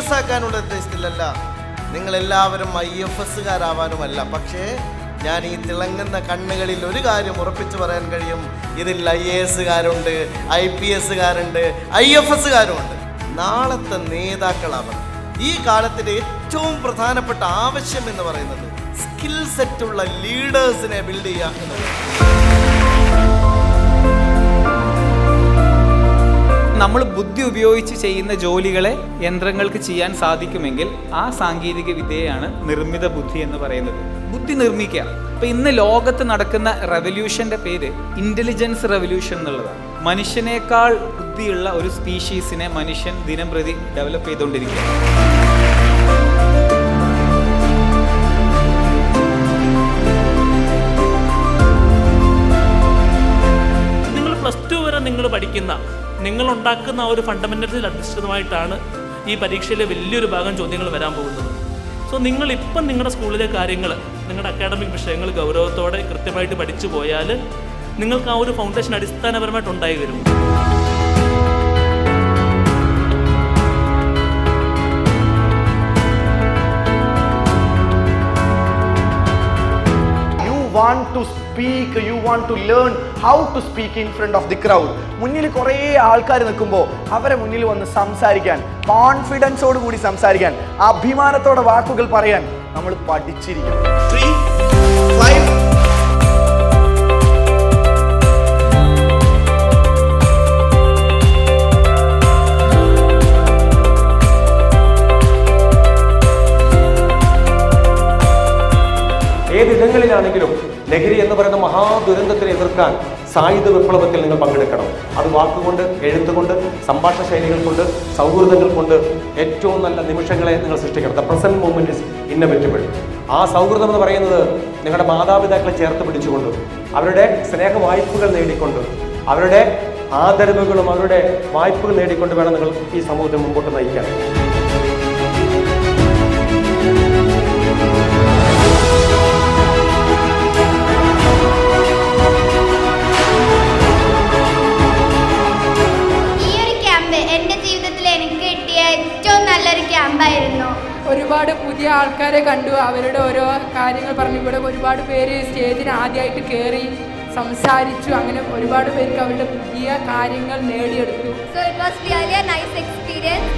ഉണ്ടാക്കാനുള്ള ഉദ്ദേശത്തിലല്ല. നിങ്ങൾ എല്ലാവരും ഐ എഫ് എസ്സുകാരാവാനുമല്ല പക്ഷേ ഞാൻ ഈ തിളങ്ങുന്ന കണ്ണുകളിൽ ഒരു കാര്യം ഉറപ്പിച്ചു പറയാൻ കഴിയും. ഇതിൽ ഐ എ എസ്സുകാരുണ്ട് ഐ പി എസ്സുകാരുണ്ട് ഐ എഫ് എസുകാരുമുണ്ട് നാളത്തെ നേതാക്കളാവർ ഈ കാലത്തിന്റെ ഏറ്റവും പ്രധാനപ്പെട്ട ആവശ്യം എന്ന് പറയുന്നത് സ്കിൽ സെറ്റുള്ള ലീഡേഴ്സിനെ ബിൽഡ് ചെയ്യുക എന്നുള്ളത് നമ്മൾ ബുദ്ധി ഉപയോഗിച്ച് ചെയ്യുന്ന ജോലികളെ യന്ത്രങ്ങൾക്ക് ചെയ്യാൻ സാധിക്കുമെങ്കിൽ ആ സാങ്കേതിക വിദ്യയാണ് നിർമ്മിത ബുദ്ധി എന്ന് പറയുന്നത്. ബുദ്ധി നിർമ്മിക്കുക. അപ്പൊ ഇന്ന് ലോകത്ത് നടക്കുന്ന റെവല്യൂഷന്റെ പേര് ഇന്റലിജൻസ് റെവല്യൂഷൻ എന്നുള്ളതാണ്. മനുഷ്യനേക്കാൾ ബുദ്ധിയുള്ള ഒരു സ്പീഷീസിനെ മനുഷ്യൻ ദിനം പ്രതി ഡെവലപ്പ് ചെയ്തുകൊണ്ടിരിക്കുക നിങ്ങൾ പ്ലസ് ടു വരെ നിങ്ങൾ പഠിക്കുന്ന നിങ്ങൾ ഉണ്ടാക്കുന്ന ആ ഒരു ഫണ്ടമെന്റൽസിൽ അധിഷ്ഠിതമായിട്ടാണ് ഈ പരീക്ഷയിലെ വലിയൊരു ഭാഗം ചോദ്യങ്ങൾ വരാൻ പോകുന്നത്. സോ നിങ്ങൾ ഇപ്പം നിങ്ങളുടെ സ്കൂളിലെ കാര്യങ്ങൾ നിങ്ങളുടെ അക്കാഡമിക് വിഷയങ്ങൾ ഗൗരവത്തോടെ കൃത്യമായിട്ട് പഠിച്ചു പോയാൽ നിങ്ങൾക്ക് ആ ഒരു ഫൗണ്ടേഷൻ അടിസ്ഥാനപരമായിട്ട് ഉണ്ടായി വരും. You want to speak you want to learn how to speak in front of the crowd മുന്നിൽ കുറേ ആൾക്കാർ നിൽക്കുമ്പോൾ അവരെ മുന്നിൽ വന്ന് സംസാരിക്കാൻ കോൺഫിഡൻസോട് കൂടി സംസാരിക്കാൻ അഭിമാനത്തോടെ വാക്കുകൾ പറയാൻ നമ്മൾ പഠിച്ചിരിക്കണം. ഏതിടങ്ങളിലാണെങ്കിലും ലഹരി എന്ന് പറയുന്ന മഹാദുരന്തത്തിനെ എതിർക്കാൻ സായുധ വിപ്ലവത്തിൽ നിങ്ങൾ പങ്കെടുക്കണം. അത് വാക്കുകൊണ്ട് എഴുത്തുകൊണ്ട് സംഭാഷണ ശൈലികൾ കൊണ്ട് സൗഹൃദങ്ങൾ കൊണ്ട് ഏറ്റവും നല്ല നിമിഷങ്ങളെ നിങ്ങൾ സൃഷ്ടിക്കണം. The present moment is inevitable ആ സൗഹൃദം എന്ന് പറയുന്നത് നിങ്ങളുടെ മാതാപിതാക്കളെ ചേർത്ത് പിടിച്ചുകൊണ്ട് അവരുടെ സ്നേഹ വായ്പകൾ നേടിക്കൊണ്ട് അവരുടെ ആദരവുകളും അവരുടെ വായ്പകൾ നേടിക്കൊണ്ട് വേണം നിങ്ങൾ ഈ സമൂഹത്തെ മുമ്പോട്ട് നയിക്കാൻ. ഒരുപാട് പുതിയ ആൾക്കാരെ കണ്ടു. അവരുടെ ഓരോ കാര്യങ്ങൾ പറഞ്ഞു. ഇവിടെ ഒരുപാട് പേര് സ്റ്റേജിന് ആദ്യമായിട്ട് കയറി സംസാരിച്ചു. അങ്ങനെ ഒരുപാട് പേർക്ക് അവരുടെ പുതിയ കാര്യങ്ങൾ നേടിയെടുത്തു. So it was really a nice experience